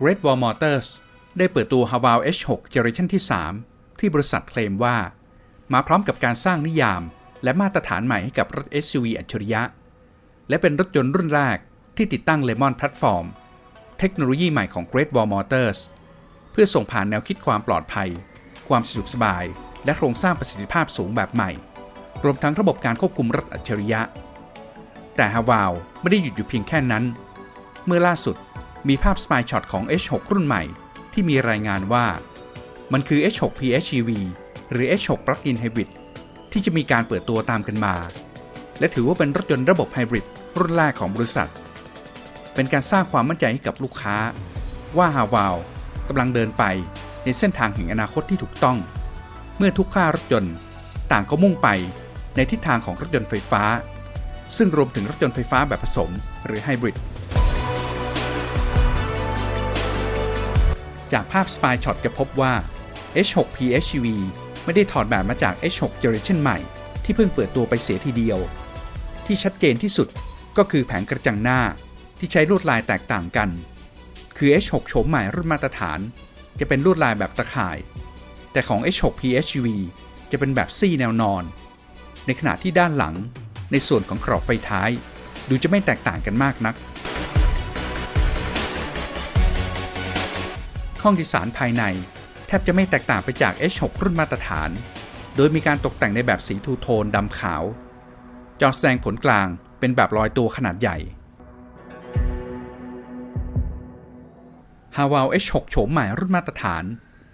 Great Wall Motors ได้เปิดตัว Haval H6 Generation ที่ 3 ที่บริษัทเคลมว่า มาพร้อมกับการสร้างนิยาม และมาตรฐานใหม่ให้กับรถ SUV อัจฉริยะ และเป็นรถยนต์รุ่นแรกที่ติดตั้ง Lemon Platform เทคโนโลยีใหม่ของ Great Wall Motors เพื่อส่งผ่านแนวคิดความปลอดภัย ความสะดวกสบาย และโครงสร้างประสิทธิภาพสูงแบบใหม่ รวมทั้งระบบการควบคุมรถอัจฉริยะ แต่ Haval ไม่ได้หยุดอยู่เพียงแค่นั้น เมื่อล่าสุด มีภาพสปายช็อตของ H6 รุ่นใหม่ ที่มีรายงานว่า มันคือ H6 PHEV หรือ H6 Plug-in Hybrid ที่จะมีการเปิดตัวตามกันมา และถือว่าเป็นรถยนต์ระบบไฮบริดรุ่นแรกของบริษัท เป็นการสร้างความมั่นใจให้กับลูกค้า ว่าฮาวาวกำลังเดินไปในเส้นทางแห่งอนาคตที่ถูกต้อง เมื่อทุกค่ารถยนต์ ต่างก็มุ่งไปในทิศทางของรถยนต์ไฟฟ้า ซึ่งรวมถึงรถยนต์ไฟฟ้าแบบผสมหรือไฮบริด จากภาพ Spy Shot จะพบว่า H6 PHEV ไม่ได้ถอดแบบมาจาก H6 Generation ใหม่ ที่เพิ่งเปิดตัวไปเสียทีเดียว ที่ชัดเจนที่สุดก็คือแผงกระจังหน้าที่ใช้ลวดลายแตกต่างกัน คือ H6 โฉมใหม่รุ่นมาตรฐาน จะเป็นลวดลายแบบตะข่าย แต่ของ H6 PHEV จะเป็นแบบซี่แนวนอน ในขณะที่ด้านหลังในส่วนของกรอบไฟท้าย ดูจะไม่แตกต่างกันมากนัก ห้องโดยสารภายใน แทบจะไม่แตกต่างไปจาก H6 รุ่นมาตรฐาน โดยมีการตกแต่งในแบบสีทูโทนดำขาว จอแสดงผลกลางเป็นแบบลอยตัวขนาดใหญ่ h a v a l H6 โฉมใหม่รุ่นมาตรฐาน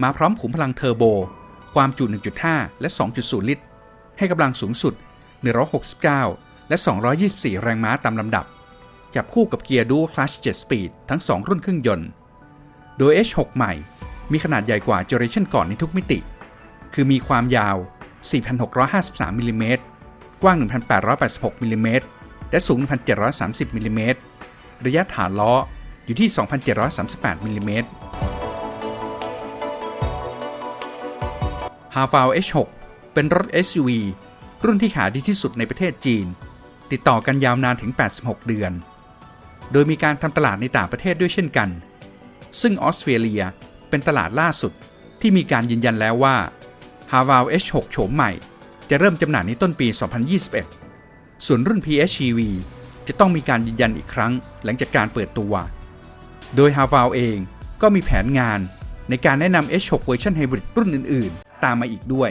มาพร้อมขุมพลังเทอร์โบ ความจุ 1.5 และ 2.0 ลิตร ให้กำลังสูงสุด 169 และ 224 แรงม้าตามลำดับ จับคู่กับเกียร์ Dual Clutch 7 Speed ทั้ง 2 รุ่นเครื่องยนต์ โดย H6 ใหม่ มีขนาดใหญ่กว่าเจเนอเรชันก่อนในทุกมิติ คือมีความยาว 4,653มิลลิเมตรกว้าง 1,886มิลลิเมตรและสูง 1,730มิลลิเมตรระยะฐานล้ออยู่ที่ 2,738มิลลิเมตร h a v a l H6 เป็นรถ SUV รุ่นที่ขายดีที่สุดในประเทศจีน ติดต่อกันยาวนานถึง 86 เดือน โดยมีการทำตลาดในต่างประเทศด้วยเช่นกัน ซึ่งออสเตรเลียเป็นตลาดล่าสุดที่มีการยืนยันแล้วว่า h a v a l H6 โฉมใหม่ จะเริ่มจำหน่ายในต้นปี 2021 ส่วนรุ่น PHEV จะต้องมีการยืนยันอีกครั้งหลังจากการเปิดตัว โดย h a v a l เองก็มีแผนงานในการแนะนำ H6 เวอร์ชันไฮบริดรุ่นอื่น ๆ ตามมาอีกด้วย